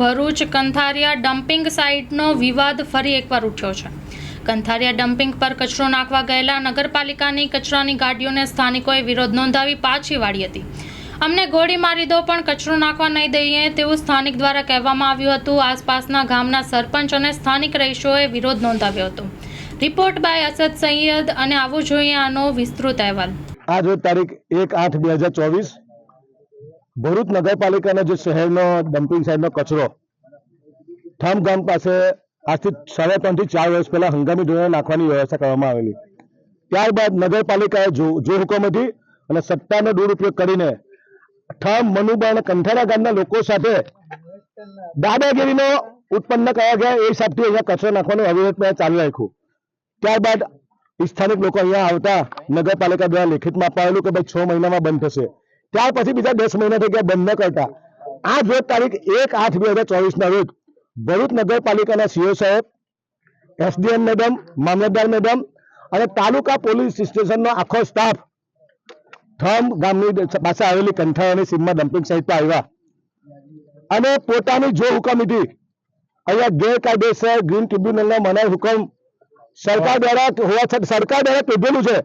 Bharuch Kantharia dumping સાઇટનો વિવાદ ફરી એકવાર ઉઠ્યો છે. કંથારિયા ડમ્પિંગ પર કચરો નાખવા ગયેલા નગરપાલિકાની કચરાની ગાડીઓને સ્થાનિકોએ વિરોધ નોંધાવી પાછી વાળી હતી. અમને ગોળી મારી દો, પણ કચરો નાખવા નહીં દઈએ તેવું સ્થાનિક દ્વારા કહેવામાં આવ્યું હતું. આસપાસના ગામના સરપંચ અને સ્થાનિક રહીશોએ વિરોધ નોંધાવ્યો હતો. રિપોર્ટ બાય અસદ સૈયદ અને આવું જોઈએ આનો વિસ્તૃત અહેવાલ. આજ તારીખ એક આઠ બે હજાર ચોવીસ ભરૂચ નગરપાલિકાનો જે શહેરનો, ડમ્પિંગ સાઇડનો કચરો, ઠામ ગામ પાસે આજથી સાડા ત્રણથી ચાર વર્ષ પહેલા હંગામી ધોરણે નાખવાની વ્યવસ્થા કરવામાં આવેલી. ત્યારબાદ નગરપાલિકાએ જો હુકમ હતી અને સત્તાનો દુરુપયોગ કરીને ઠામ, મનુબા અને કંઠારા ગામના લોકો સાથે દાદાગીરીનો ઉત્પન્ન કયા ગયા, એ હિસાબથી અહીંયા કચરો નાખવાનું અવિરતપણે ચાલુ રાખ્યું. ત્યારબાદ સ્થાનિક લોકો અહીંયા આવતા નગરપાલિકા દ્વારા લેખિતમાં અપાયેલું કે ભાઈ છ મહિનામાં બંધ થશે. ત્યાર પછી બીજા દસ મહિના થઈ ગયા બંધ કરતા. આ રોજ તારીખ એક આઠ બે હજાર ચોવીસ ના રોજ ભરૂચ નગરપાલિકાના સીઓ સાહેબ, એસડીએમ મેડમ, મામલતદાર મેડમ અને તાલુકા પોલીસ સ્ટેશનનો આખો સ્ટાફ થમ ગામની પાસે આવેલી કંઠાવાની સીમમાં ડમ્પિંગ સાઇટ પર આવ્યા. અને પોતાની જો હુકમ હતી, અહીંયા ગેરકાયદેસર ગ્રીન ટ્રિબ્યુનલના મનાય હુકમ સરકાર દ્વારા હોવા છતાં સરકાર દ્વારા કીધેલું છે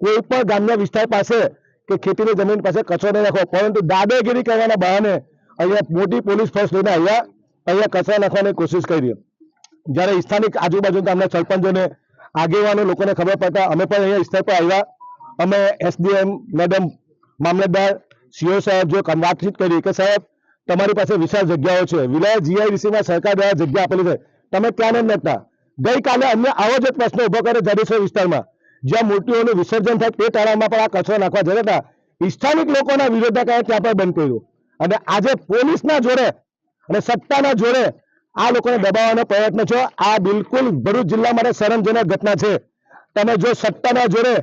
કોઈ પણ ગામના વિસ્તાર પાસે કે ખેતીની જમીન પાસે કચરો નહીં રાખો પરંતુ દાદાગીરી કરવાના બહાને અહીંયા મોટી પોલીસ ફોર્સ લઈને અહીંયા અહીંયા કચરા નાખવાની કોશિશ કરી જ્યારે સ્થાનિક આજુબાજુ ગામના સરપંચોને આગેવાનો લોકોને ખબર પડતા અમે પણ અહીંયા સ્થળ પર આવ્યા. અમે એસડીએમ મેડમ મામલતદાર, સીઓ સાહેબ જો વાતચીત કરી કે સાહેબ, તમારી પાસે વિશાળ જગ્યાઓ છે. વિલાયત જીઆઈડીસીમાં સરકાર દ્વારા જગ્યા આપેલી છે. તમે ક્યાં નથી નાખતા ગઈકાલે અમને આવો જ પ્રશ્ન ઊભો કરે જડેશ્વર વિસ્તારમાં. જ્યાં મૂર્તિઓનું વિસર્જન થાય તે તાળામાં પણ આ કચરો નાખવા જતા હતા. સ્થાનિક લોકોના વિરોધના કારણે ત્યાં પણ બંધ કર્યું? અને આજે પોલીસના જોડે અને સત્તાના જોડે આ લોકોને દબાવવાનો પ્રયત્ન છે આ બિલકુલ ભરૂચ જિલ્લા માટે શરમજનક ઘટના છે. તમે જો સત્તાના જોડે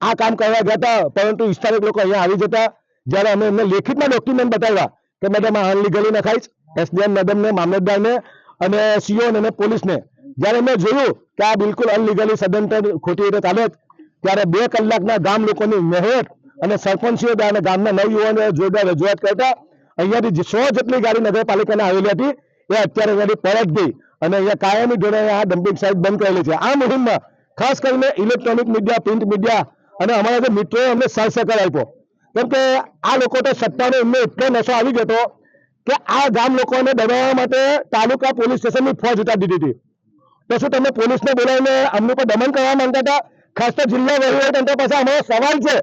આ કામ કરવા હતા, પરંતુ સ્થાનિક લોકો અહીંયા આવી જતા, જ્યારે અમે એમને લેખિતમાં ડોક્યુમેન્ટ બતાવ્યા કે મેડમ આ અનલીગલી નખાઈશ. એસડીએમ મેડમને મામલતદારને અને સીઓને અને પોલીસને. જ્યારે મેં જોયું કે આ બિલકુલ અનલીગલી સદંતર ખોટી રીતે ચાલે ત્યારે બે કલાકના ગામ લોકોની મહેનત અને સરપંચીઓ અને ગામના નવયુવાનો જોરદાર રજૂઆત કરતા, અહીંયાથી સો જેટલી ગાડી નગરપાલિકાને આવેલી હતી, એ અત્યારે અહીંયાથી પરત ગઈ અને અહીંયા કાયમી ધોરણે આ ડમ્પિંગ સાઇટ બંધ કરેલી છે. આ મુહિમમાં ખાસ કરીને ઇલેક્ટ્રોનિક મીડિયા પ્રિન્ટ મીડિયા અને અમારા જે મિત્રોએ અમને સાથ સહકાર આપ્યો. કેમ કે આ લોકો તો સત્તાનો એમને એટલો નશો આવી ગયો કે આ ગામ લોકોને દબાવવા માટે તાલુકા પોલીસ સ્ટેશનની ફોજ ઉતારી દીધી હતી. તો શું તમે પોલીસને બોલાવીને અમને પર દમન કરવા માંગતા હતા? ખાસ તો જિલ્લા વહીવટતંત્ર પાસે અમારો સવાલ છે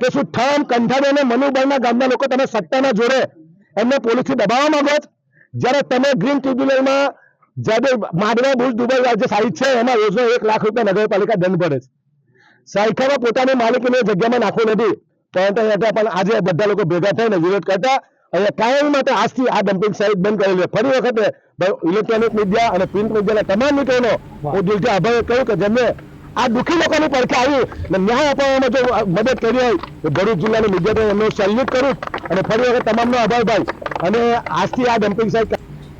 કે શું ઠામ, કંઠારી અને મનુબળના ગામના લોકો તમે સત્તાના જોડે એમને પોલીસથી દબાવવા માંગો છો? જ્યારે તમે ગ્રીન ટ્રિબ્યુનલમાં જ્યારે માંડવા, ભુજ, દુબઈ રાજ્ય સાહિત છે, એમાં રોજનો એક લાખ રૂપિયા નગરપાલિકા દંડ ભરે છે. સાહિત્યમાં પોતાની માલિકીને જગ્યામાં નાખવું નથી. પરંતુ અહીંયા પણ આજે બધા લોકો ભેગા થઈને વિરોધ કરતા અહીંયા કાયમ માટે આજથી આ ડમ્પિંગ સાઇટ બંધ કરેલી છે. ફરી વખતે ઇલેક્ટ્રોનિક મીડિયા અને પ્રિન્ટ મીડિયાના તમામ મિત્રોનો હું દિલથી આભાર કહ્યું કે જેમને આ દુઃખી લોકોની પડખે આવી અને ન્યાય અપાવવામાં જો મદદ કરી હોય તો ભરૂચ જિલ્લાની મીડિયા એમનો સેલ્યુટ કરું અને ફરી વખત તમામનો આભાર ભાઈ. અને આજથી આ ડમ્પિંગ સાઇટ